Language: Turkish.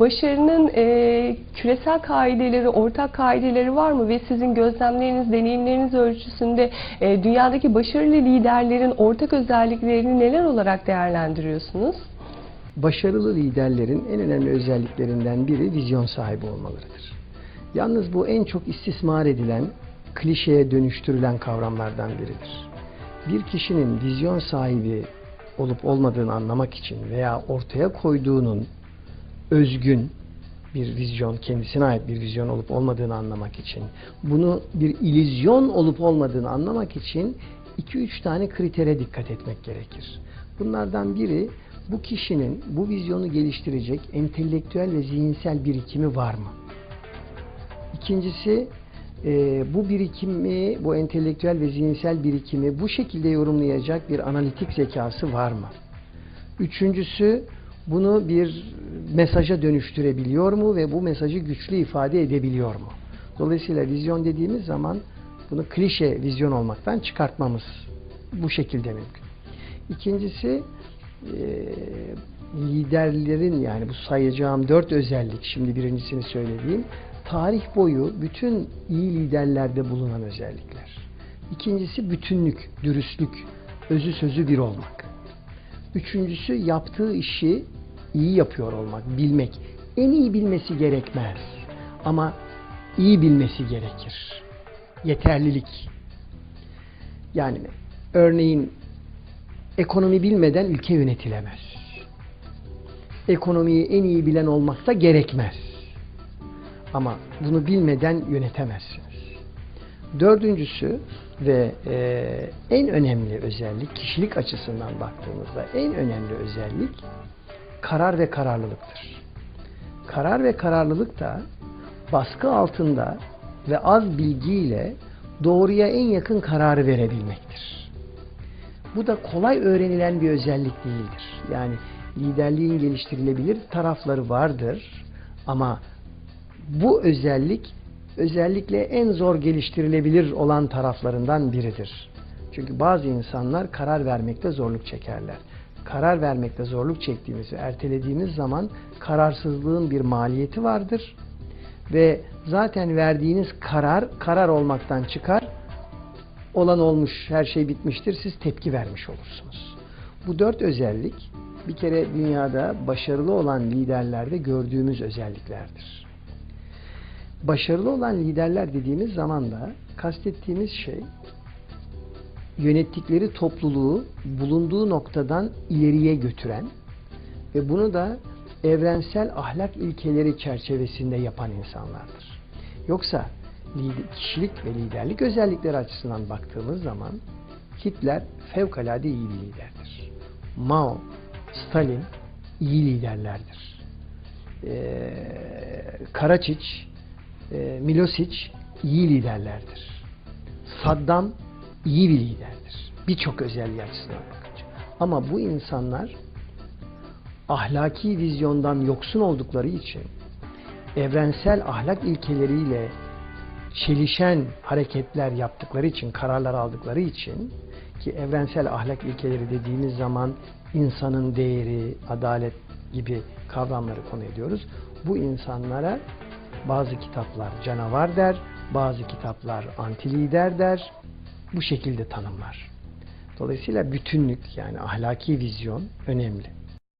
başarının e, küresel kaideleri, ortak kaideleri var mı? Ve sizin gözlemleriniz, deneyimleriniz ölçüsünde e, dünyadaki başarılı liderlerin ortak özelliklerini neler olarak değerlendiriyorsunuz? Başarılı liderlerin en önemli özelliklerinden biri vizyon sahibi olmalarıdır. Yalnız bu en çok istismar edilen, klişeye dönüştürülen kavramlardan biridir. Bir kişinin vizyon sahibi olup olmadığını anlamak için veya ortaya koyduğunun özgün bir vizyon, kendisine ait bir vizyon olup olmadığını anlamak için, bunu bir ilizyon olup olmadığını anlamak için 2-3 tane kritere dikkat etmek gerekir. Bunlardan biri bu kişinin bu vizyonu geliştirecek entelektüel ve zihinsel birikimi var mı? İkincisi e, bu birikimi, bu entelektüel ve zihinsel birikimi bu şekilde yorumlayacak bir analitik zekası var mı? Üçüncüsü bunu bir mesaja dönüştürebiliyor mu ve bu mesajı güçlü ifade edebiliyor mu? Dolayısıyla vizyon dediğimiz zaman bunu klişe vizyon olmaktan çıkartmamız bu şekilde mümkün. İkincisi e, liderlerin yani bu sayacağım dört özellik şimdi birincisini söylediğim tarih boyu bütün iyi liderlerde bulunan özellikler. İkincisi bütünlük, dürüstlük, özü sözü bir olmak. Üçüncüsü yaptığı işi iyi yapıyor olmak, bilmek. En iyi bilmesi gerekmez ama iyi bilmesi gerekir. Yeterlilik. Yani örneğin ekonomi bilmeden ülke yönetilemez. Ekonomiyi en iyi bilen olmak da gerekmez. Ama bunu bilmeden yönetemezsiniz. Dördüncüsü ve e, en önemli özellik, kişilik açısından baktığımızda en önemli özellik karar ve kararlılıktır. Karar ve kararlılık da baskı altında ve az bilgiyle doğruya en yakın kararı verebilmektir. Bu da kolay öğrenilen bir özellik değildir. Yani liderliğin geliştirilebilir tarafları vardır ama bu özellik özellikle en zor geliştirilebilir olan taraflarından biridir. Çünkü bazı insanlar karar vermekte zorluk çekerler. Karar vermekte zorluk çektiğimiz ve ertelediğimiz zaman kararsızlığın bir maliyeti vardır. Ve zaten verdiğiniz karar, karar olmaktan çıkar. Olan olmuş, her şey bitmiştir. Siz tepki vermiş olursunuz. Bu dört özellik bir kere dünyada başarılı olan liderlerde gördüğümüz özelliklerdir. Başarılı olan liderler dediğimiz zaman da kastettiğimiz şey yönettikleri topluluğu bulunduğu noktadan ileriye götüren ve bunu da evrensel ahlak ilkeleri çerçevesinde yapan insanlardır. Yoksa kişilik ve liderlik özellikleri açısından baktığımız zaman Hitler fevkalade iyi bir liderdir. Mao, Stalin iyi liderlerdir. Ee, Karaçiç, e, Milosic iyi liderlerdir. Saddam iyi bir liderdir. Birçok özelliği açısından bakınca. Ama bu insanlar ahlaki vizyondan yoksun oldukları için evrensel ahlak ilkeleriyle çelişen hareketler yaptıkları için, kararlar aldıkları için ki evrensel ahlak ilkeleri dediğimiz zaman insanın değeri, adalet gibi kavramları konu ediyoruz. Bu insanlara bazı kitaplar canavar der, bazı kitaplar anti lider der. Bu şekilde tanımlar. Dolayısıyla bütünlük yani ahlaki vizyon önemli.